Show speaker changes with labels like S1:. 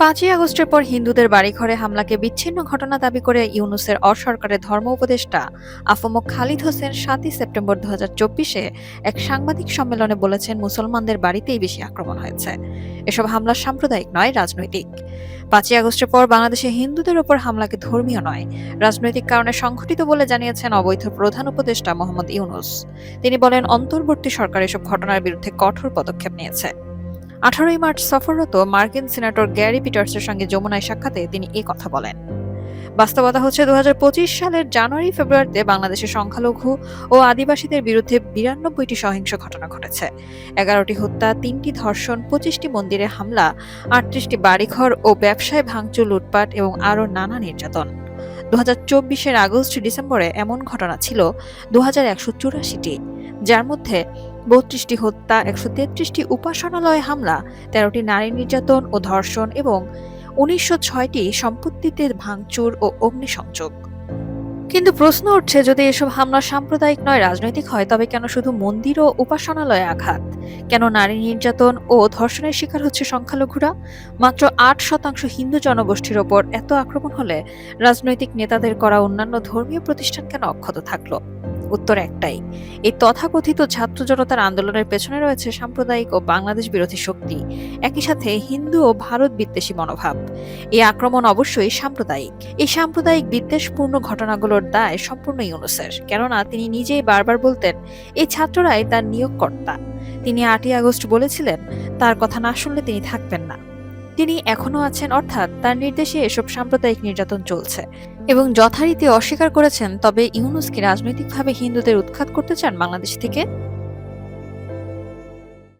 S1: পাঁচই আগস্টের পর হিন্দুদের বাড়িঘরে হামলাকে বিচ্ছিন্ন ঘটনা দাবি করে ইউনুসের অসরকারের ধর্ম উপদেষ্টা আফমক খালিদ হোসেন সাতই সেপ্টেম্বর দু চব্বিশে এক সাংবাদিক সম্মেলনে বলেছেন, মুসলমানদের বাড়িতেই বেশি আক্রমণ হয়েছে। এসব হামলা সাম্প্রদায়িক নয়, রাজনৈতিক। পাঁচই আগস্টের পর বাংলাদেশে হিন্দুদের ওপর হামলাকে ধর্মীয় নয়, রাজনৈতিক কারণে সংঘটিত বলে জানিয়েছেন অবৈধ প্রধান উপদেষ্টা মোহাম্মদ ইউনুস। তিনি বলেন, অন্তর্বর্তী সরকার এসব ঘটনার বিরুদ্ধে কঠোর পদক্ষেপ নিয়েছে। আঠারোই মার্চ সফররত মার্কিন সিনেটর গ্যারি পিটার্সের সঙ্গে যমুনায় সাক্ষাতে তিনি এই কথা বলেন। বাস্তবতা হচ্ছে দুহাজার পঁচিশ সালের জানুয়ারি ফেব্রুয়ারিতে বাংলাদেশের সংখ্যালঘু ও আদিবাসীদের বিরুদ্ধে বিরানব্বইটি সহিংস ঘটনা ঘটেছে। এগারোটি হত্যা, তিনটি ধর্ষণ, পঁচিশটি মন্দিরে হামলা, আটত্রিশটি বাড়িঘর ও ব্যবসায় ভাঙচুর, লুটপাট এবং আরও নানা নির্যাতন। দু হাজার চব্বিশের আগস্ট ডিসেম্বরে এমন ঘটনা ছিল দু হাজার একশো চুরাশিটি, যার মধ্যে বত্রিশটি হত্যা, একশো তেত্রিশটি উপাসনালয় হামলা, তেরোটি নারী নির্যাতন ও ধর্ষণ এবং উনিশশো ছয়টি সম্পত্তিতে ভাঙচুর ও অগ্নিসংযোগ। কিন্তু প্রশ্ন উঠছে, যদি এসব হামলা সাম্প্রদায়িক নয়, রাজনৈতিক হয়, তবে কেন শুধু মন্দির ও উপাসনালয়ে আঘাত? কেন নারী নির্যাতন ও ধর্ষণের শিকার হচ্ছে সংখ্যালঘুরা? মাত্র আট শতাংশ হিন্দু জনগোষ্ঠীর ওপর এত আক্রমণ হলে রাজনৈতিক নেতাদের করা অন্যান্য ধর্মীয় প্রতিষ্ঠান কেন অক্ষত থাকল? উত্তর একটাই। এই তথাকথিত ছাত্র জনতার আন্দোলনের পেছনে রয়েছে সাম্প্রদায়িক ও বাংলাদেশ বিরোধী শক্তি। একই সাথে হিন্দু ও ভারত বিদ্বেষী মনোভাব। এই আক্রমণ অবশ্যই সাম্প্রদায়িক। এই সাম্প্রদায়িক বিদ্বেষপূর্ণ ঘটনাগুলোর দায় সম্পূর্ণ ইউনুসের, কেননা তিনি নিজেই বারবার বলতেন, এই ছাত্ররাই তার নিয়োগকর্তা। তিনি আটই আগস্ট বলেছিলেন, তার কথা না শুনলে তিনি থাকবেন না। তিনি এখনও আছেন, অর্থাৎ তার নির্দেশে এসব সাম্প্রদায়িক নির্যাতন চলছে। এবং যথারীতি অস্বীকার করেছেন, তবে ইউনুস কি রাজনৈতিকভাবে হিন্দুদের উৎখাত করতে চান বাংলাদেশ থেকে?